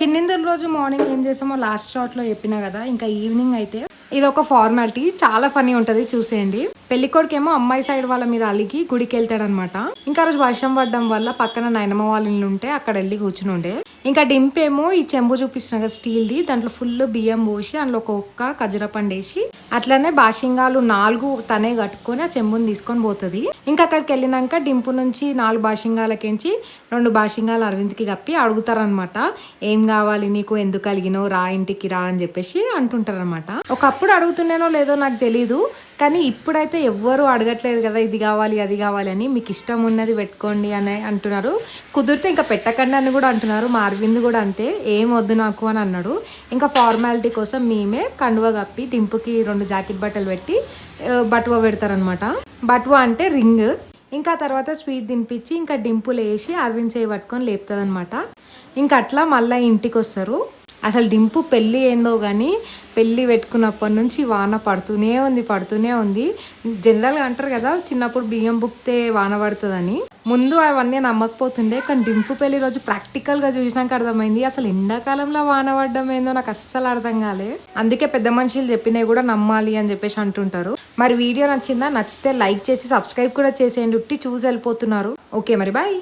చిన్నిందుల రోజు మార్నింగ్ ఏం చేసామో లాస్ట్ షాట్లో చెప్పినా కదా ఇంకా ఈవినింగ్ అయితే ఇది ఒక ఫార్మాలిటీ. చాలా ఫనీ ఉంటది చూసేయండి. పెళ్ళి ఏమో అమ్మాయి సైడ్ వాళ్ళ మీద అలిగి గుడికి వెళ్తాడనమాట ఇంకా రోజు వర్షం పడడం వల్ల పక్కన నయనమ్మ వాళ్ళ ఇల్లు ఉంటే అక్కడ వెళ్ళి కూర్చుని ఉండే. ఇంకా డింపేమో ఈ చెంబు చూపిస్తున్న కదా స్టీల్ది దాంట్లో ఫుల్ బియ్యం పోసి అందులో ఒక్కొక్క ఒక్క పండేసి అట్లనే బాషింగాలు నాలుగు తనే కట్టుకొని ఆ చెంబుని తీసుకొని పోతుంది. ఇంకా అక్కడికి వెళ్ళినాక డింపు నుంచి నాలుగు బాషింగాలకించి రెండు బాషింగాలు అరవింద్కి కప్పి అడుగుతారనమాట. ఏం కావాలి నీకు? ఎందుకు కలిగినో రా ఇంటికి రా అని చెప్పేసి అంటుంటారనమాట. ఒకప్పుడు అడుగుతున్నానో లేదో నాకు తెలీదు. కానీ ఇప్పుడైతే ఎవ్వరు అడగట్లేదు కదా ఇది కావాలి అది కావాలి అని. మీకు ఇష్టం ఉన్నది పెట్టుకోండి అని అంటున్నారు. కుదిరితే ఇంకా పెట్టకండి అని కూడా అంటున్నారు. మా అరవింద్ కూడా అంతే ఏం వద్దు నాకు అని అన్నాడు. ఇంకా ఫార్మాలిటీ కోసం మేమే కండువ కప్పి డింపుకి రెండు జాకెట్ బట్టలు పెట్టి బటువ పెడతారనమాట బటువ అంటే రింగ్. ఇంకా తర్వాత స్వీట్ తినిపించి ఇంకా డింపులు వేసి అరవింద్ చేయి పట్టుకొని లేపుతుంది అనమాట ఇంకా అట్లా మళ్ళీ ఇంటికి వస్తారు అసలు డింపు పెళ్ళి ఏందో కానీ పెళ్ళి పెట్టుకున్నప్పటి నుంచి వాన పడుతూనే ఉంది పడుతూనే ఉంది. జనరల్గా అంటారు కదా చిన్నప్పుడు బియ్యం బుక్తే వాన పడుతుందని. ముందు అవన్నీ నమ్మకపోతుండే కానీ డింపు పెళ్ళి రోజు ప్రాక్టికల్గా చూసినాక అర్థమైంది అసలు ఎండాకాలంలో వాన పడడం ఏందో నాకు అస్సలు అర్థం కాలే. అందుకే పెద్ద మనుషులు చెప్పినవి కూడా నమ్మాలి అని చెప్పేసి అంటుంటారు. మరి వీడియో నచ్చిందా? నచ్చితే లైక్ చేసి సబ్స్క్రైబ్ కూడా చేసేయండి. ఉట్టి చూసి వెళ్ళిపోతున్నారు. ఓకే మరి బాయ్.